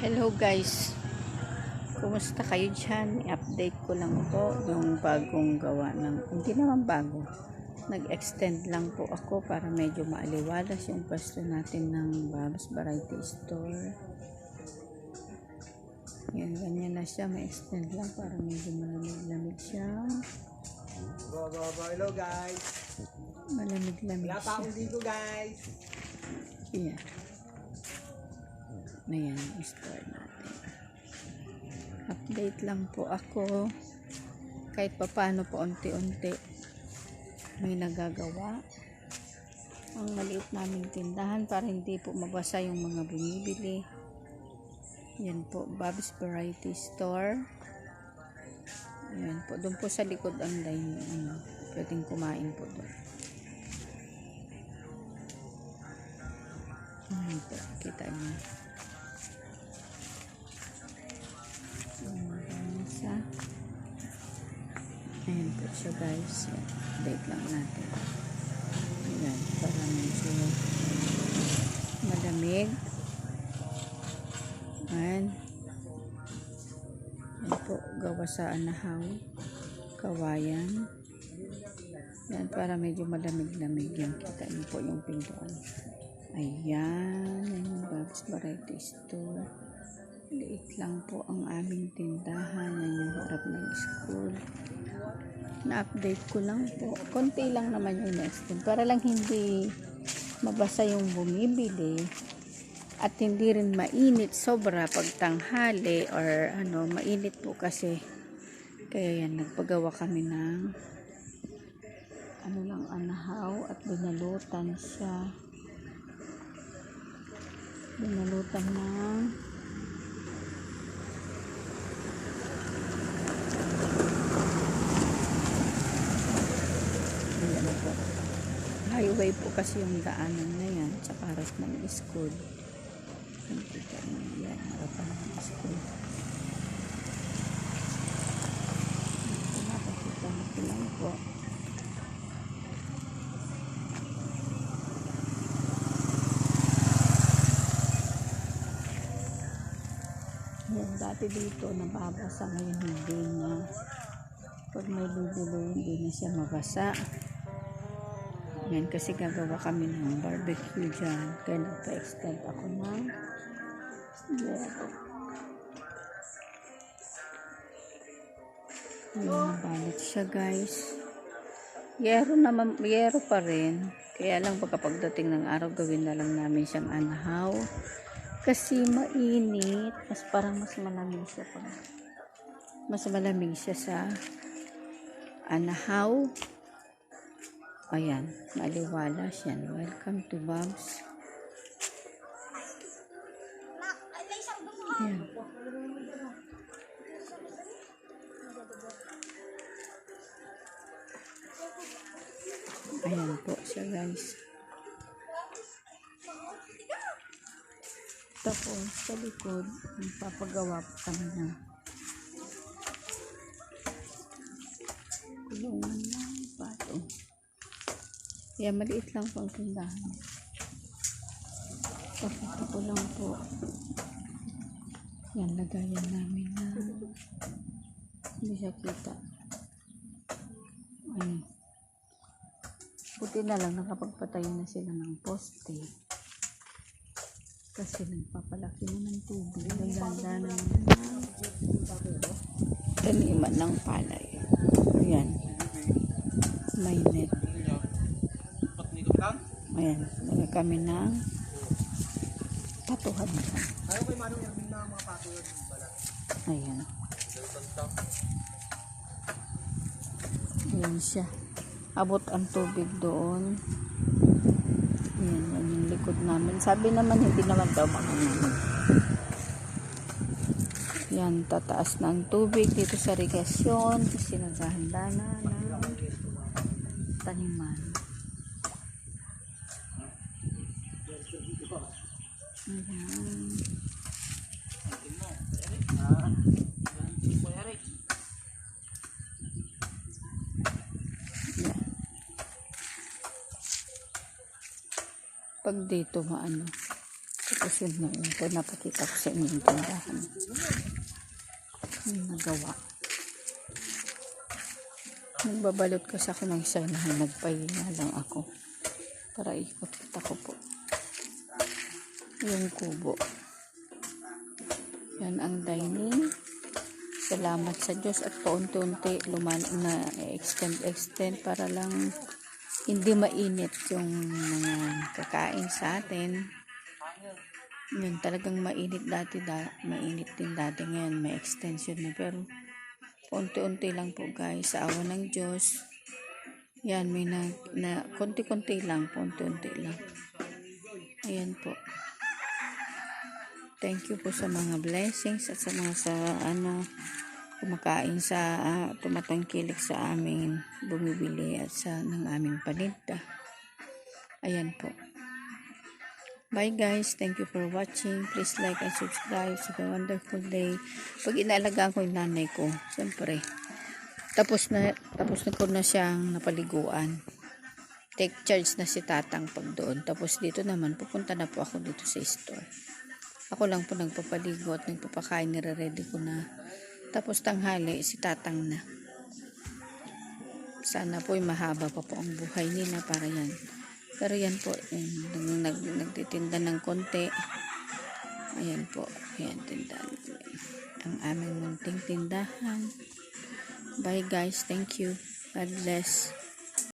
Hello guys. Kumusta kayo dyan? I-update ko lang po yung bagong gawa ng, hindi naman bago. Nag-extend lang po ako para medyo maaliwalas yung pwesto natin ng Babs Variety Store. Yan, ganyan na siya. May extend lang para medyo malamig-lamig siya. Go, go, go. Hello, guys. Malamig-lamig Wala pa siya. akong dito, guys. Yan. Ayan, store natin. Update lang po ako. Kahit papano po unti-unti may nagagawa. Ang maliit naming tindahan para hindi po mabasa yung mga bumibili. Yan po, Bob's Variety Store. Yan po, doon po sa likod ang line. Ano, pwedeng kumain po doon. Ayan po, kita niyo. Ayan po guys. Yan. Lang natin. Ayan, para medyo malamig. Ayan. Ayan po, gawa sa anahaw. Kawayan. Yan, para medyo malamig-lamig yan. Kita niyo po yung pintuan. Ayan, yan yung Bob's Variety Store. Liit lang po ang aming tindahan. Yan yung harap ng school. Na-update ko lang po. Konti lang naman yung next time. Para lang hindi mabasa yung bumibili at hindi rin mainit sobra pag tanghali or ano, mainit po kasi kaya yan, nagpagawa kami ng ano lang anahaw at binalutan siya binalutan ng Ayan po. Highway po kasi yung daanan na yan sa paras ng school Ang kita niyo yan harapan ng school pinapakita ko lang po Yan, dati dito nababasa ngayon hindi na. Pag may bibili, hindi na siya mabasa. Yan, kasi gagawa kami ng barbecue dyan. Kaya nagpa-extend ako ng yero. Yan, nabalot siya guys. Yero naman, yero pa rin. Kaya lang pagka pagdating ng araw, gawin na lang namin siyang anahaw. Kasi mainit. Mas parang mas malamig siya pa. Mas malamig siya sa anahaw. Ayan, maliwalas yan. Welcome to Bob's. Ayan. Ayan po siya guys. Tapos sa likod, magpapagawa po kami ng kulungan. Kaya maliit lang po ang tindahan. Pakita ko lang po. Yan, lagayan namin na hindi siya kita. Ay. Buti na lang nakapagpatayo na sila ng poste. Kasi nagpapalaki na ng tubig. Naganda na taniman ng palay. Ayan. May net. Ayan. Lagay kami ng patuhan. Ayaw kay Manong Erwin na mga. Balat. Ayan. Ayan siya. Abot ang tubig doon. Ayan, yan yung likod namin. Sabi naman, hindi naman daw makanamin. Yan, tataas na ang tubig dito sa regasyon kasi naghahanda na ng taniman. Ayan. Yan. Pag dito maano, na yun po, napakita ko sa inyo yung tindahan. Yung nagawa. Nagbabalot kasi ako ng sanahan, nagpahinga lang ako. Para ikot ako po. Yung kubo. Yan ang dining. Salamat sa Diyos at paunti-unti luman na extend extend para lang hindi mainit yung mga kakain sa atin. Yun, talagang mainit dati, da, mainit din dati ngayon, may extension na pero unti-unti lang po guys, sa awa ng Diyos. Yan, may na, na konti-konti lang, unti-unti lang. Ayan po. Thank you po sa mga blessings at sa mga sa ano kumakain sa ah, tumatangkilik sa amin bumibili at sa ng aming paninda. Ayan po. Bye guys. Thank you for watching. Please like and subscribe. Have a wonderful day. Pag inaalagaan ko yung nanay ko, siyempre, tapos na, tapos na ko na siyang napaliguan. Take charge na si tatang pag doon. Tapos dito naman, pupunta na po ako dito sa store. Ako lang po nagpapaligo at nagpapakain, nire-ready ko na. Tapos tanghali, si tatang na. Sana po mahaba pa po ang buhay nila para yan. Pero yan po, yan, nag, nag, nagtitinda ng konti. Ayan po, ayan, tindahan. Ang aming munting tindahan. Bye guys, thank you. God bless.